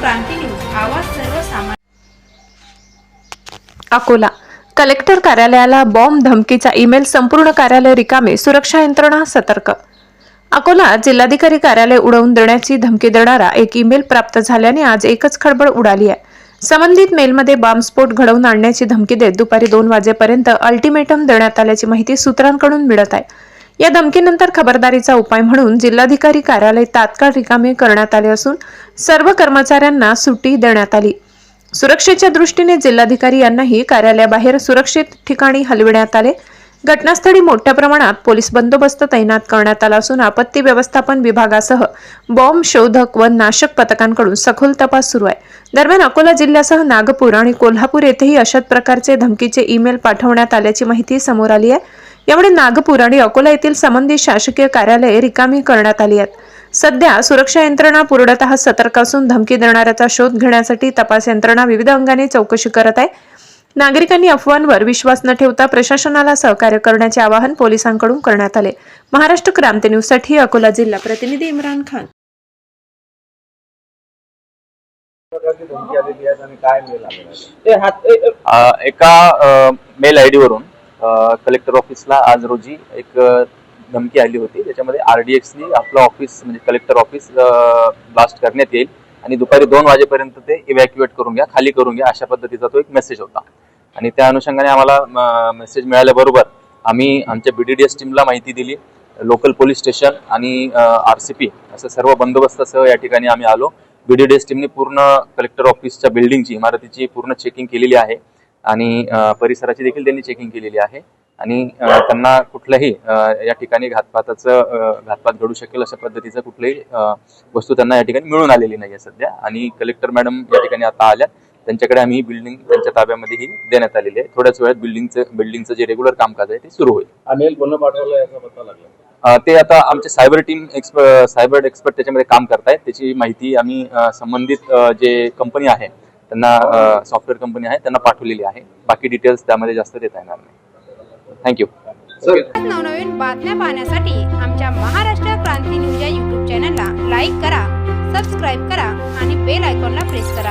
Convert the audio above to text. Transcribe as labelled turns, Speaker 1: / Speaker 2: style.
Speaker 1: क्रांती news आवाज सर्वसामान्य
Speaker 2: Akola. Collector कार्यालयाला बॉम्ब धमकीचा ईमेल संपूर्ण कार्यालय रिकामे सुरक्षा यंत्रणा सतर्क. अकोला जिल्हाधिकारी कार्यालय उडवून देण्याची धमकी देणारा एक ईमेल प्राप्त झाल्याने आज एकच खळबळ उडाली आहे. संबंधित मेलमध्ये बॉम्बस्फोट घडवून आणण्याची धमकी देत दुपारी दोन वाजेपर्यंत अल्टिमेटम देण्यात आल्याची माहिती सूत्रांकडून मिळत आहे. या धमकीनंतर खबरदारीचा उपाय म्हणून जिल्हाधिकारी कार्यालय तात्काळ रिकामे करण्यात आले असून सर्व कर्मचाऱ्यांना सुट्टी देण्यात आली. सुरक्षेच्या दृष्टीने जिल्हाधिकारी यांनाही कार्यालयाबाहेर सुरक्षित ठिकाणी हलविण्यात आले. घटनास्थळी मोठ्या प्रमाणात पोलीस बंदोबस्त तैनात करण्यात आला असून आपत्ती व्यवस्थापन विभागासह बॉम्ब शोधक व नाशक पथकांकडून सखोल तपास सुरू आहे. दरम्यान अकोला जिल्ह्यासह नागपूर आणि कोल्हापूर येथेही अशाच प्रकारचे धमकीचे ईमेल पाठवण्यात आल्याची माहिती समोर आली आहे. यामुळे नागपूर आणि अकोला येथील संबंधित शासकीय कार्यालये रिकामी करण्यात आली आहेत. सध्या सुरक्षा यंत्रणा पूर्णतः सतर्क असून धमकी देणाऱ्याचा शोध घेण्यासाठी तपास यंत्रणा विविध अंगाने चौकशी करत आहे. नागरिकांनी अफवांवर विश्वास न ठेवता प्रशासनाला सहकार्य करण्याचे आवाहन पोलिसांकडून करण्यात आले. महाराष्ट्र क्रांती न्यूजसाठी अकोला जिल्हा प्रतिनिधी इम्रान खान.
Speaker 3: एका मेल आय डीवरून कलेक्टर ऑफिसला आज रोजी एक धमकी आली होती. त्याच्यामध्ये आर डी एक्सनी आपलं ऑफिस म्हणजे कलेक्टर ऑफिस ब्लास्ट करण्यात येईल. आणि दुपारी दोन वाजेपर्यंत ते इव्हॅक्युएट करून घ्या खाली करून घ्या अशा पद्धतीचा तो एक मेसेज होता. आणि त्या अनुषंगाने आम्हाला मेसेज मिळाल्याबरोबर आम्ही आमच्या बी डी डी एस टीमला माहिती दिली. लोकल पोलीस स्टेशन आणि आर सी पी असं सर्व बंदोबस्तासह या ठिकाणी आम्ही आलो. बी डी डी एस टीमने पूर्ण कलेक्टर ऑफिसच्या बिल्डिंगची इमारतीची पूर्ण चेकिंग केलेली आहे. आणि परिसराची देखील त्यांनी चेकिंग केलेली आहे. आणि त्यांना कुठल्याही अ, या ठिकाणी घातपाताचं घातपात घडू शकेल अशा पद्धतीचं कुठलीही वस्तू त्यांना या ठिकाणी मिळून आलेली नाही आहे सध्या. आणि कलेक्टर मॅडम या ठिकाणी आता आल्या त्यांच्याकडे आम्ही बिल्डिंग त्यांच्या ताब्यामध्ये ही देण्यात आलेली आहे. थोड्याच वेळात बिल्डिंगचं बिल्डिंगचं जे रेग्युलर कामकाज आहे ते सुरू होईल.
Speaker 4: हा मेल कोण पाठवला याचा पत्ता लागला
Speaker 3: अ, ते आता आमचे सायबर टीम एक्सप सायबर एक्सपर्ट त्याच्यामध्ये काम करतायत. त्याची माहिती आम्ही संबंधित जे कंपनी आहे त्यांना सॉफ्टवेअर कंपनी आहे त्यांना पाठवलेली आहे. बाकी डिटेल्स त्यामध्ये जास्त देता येणार नाही. थँक्यू
Speaker 1: नवनवीन बातम्या पाहण्यासाठी आमच्या महाराष्ट्र क्रांती न्यूज या युट्यूब चॅनलला लाईक करा सबस्क्राईब करा आणि बेल आयकॉनला प्रेस करा.